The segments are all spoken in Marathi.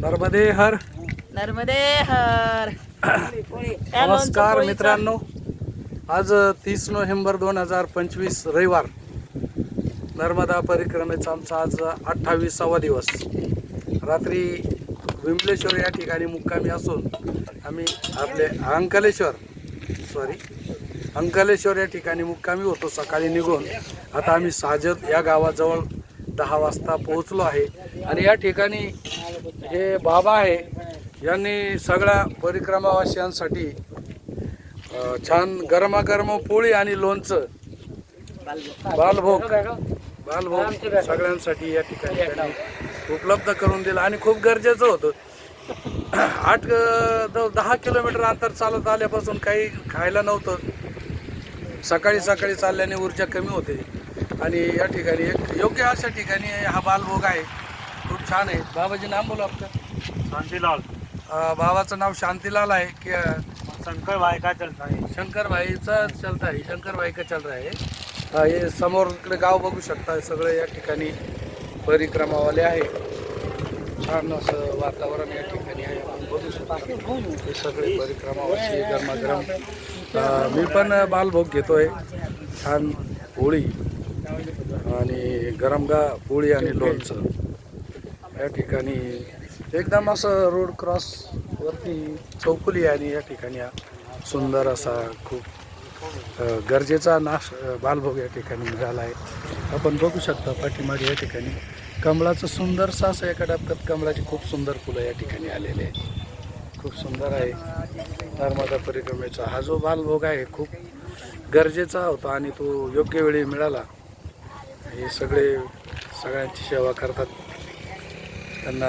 नर्मदे हर. नर्मदे हर. नमस्कार मित्रांनो. आज तीस नोव्हेंबर दोन हजार पंचवीस रविवार. नर्मदा परिक्रमेचा आमचा आज अठ्ठावीसावा दिवस. रात्री विमलेश्वर या ठिकाणी मुक्कामी असून आम्ही आपले अंकलेश्वर सॉरी अंकलेश्वर या ठिकाणी मुक्कामी होतो. सकाळी निघून आता आम्ही साजत या गावाजवळ दहा वाजता पोहोचलो आहे. आणि या ठिकाणी हे बाबा आहे. यांनी सगळ्या परिक्रमावासियांसाठी छान गरमागरम पोळी आणि लोणचं बालभोग बालभोग सगळ्यांसाठी या ठिकाणी त्यांनी उपलब्ध करून दिलं आणि खूप गरजेचं होतं. आठ द- दहा किलोमीटर अंतर चालत आल्यापासून काही खायला नव्हतं. सकाळी सकाळी चालल्याने ऊर्जा कमी होते. आणि या ठिकाणी एक योग्य अशा ठिकाणी हा बालभोग आहे. छान आहे. बाबाजी नाम बोला आपलं. शांतिलाल. भावाचं नाव शांतीलाल आहे की शंकर भाई का चलता है शंकर भाईचा चलता आहे. शंकर भाई का चल रहा आहे हे समोर इकडे गाव बघू शकता. सगळं या ठिकाणी परिक्रमावाले आहे. छान असं वातावरण या ठिकाणी आहे. आपण बघू शकता. हे सगळे परिक्रमावासी गरमागरम. मी पण बालभोग घेतोय. छान पोळी आणि गरम गा पोळी आणि लोणचं. या ठिकाणी एकदम असं रोड क्रॉस वरती चौकुली आणि या ठिकाणी हा सुंदर असा खूप गरजेचा नाश बालभोग या ठिकाणी निघाला आहे आपण बघू शकता पाठीमागे या ठिकाणी कमळाचं सुंदरसं असं एका डबक्यात कमळाची खूप सुंदर फुलं या ठिकाणी आलेले आहेत. खूप सुंदर आहे. नर्मदा परिक्रमेचा हा जो बालभोग आहे खूप गरजेचा होता आणि तो योग्य वेळी मिळाला. हे सगळे सगळ्यांची सेवा करतात. त्यांना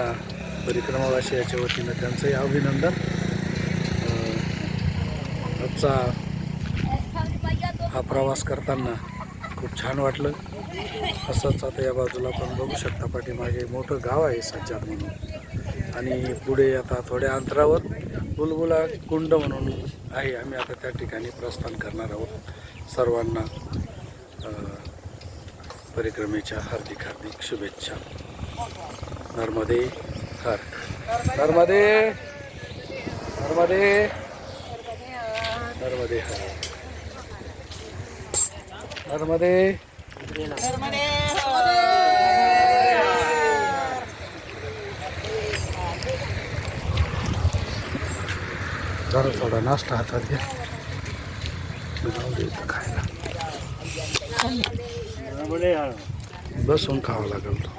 परिक्रमावासियाच्या वतीनं त्यांचंही अभिनंदन. आजचा हा प्रवास करताना खूप छान वाटलं. असंच आता या बाजूला आपण बघू शकता पाठीमागे मोठं गाव आहे सज्जात म्हणून. आणि पुढे आता थोड्या अंतरावर बुलबुला कुंड म्हणून आहे. आम्ही आता त्या ठिकाणी प्रस्थान करणार आहोत. सर्वांना परिक्रमेच्या हार्दिक हार्दिक शुभेच्छा. नर्मदे हर नर्मदे नर्मदे नर्मदे हर नर्मदे नर्मदे जरा थोडा नाश्ता हातात घ्या. खायला. बसून खावं लागेल तो.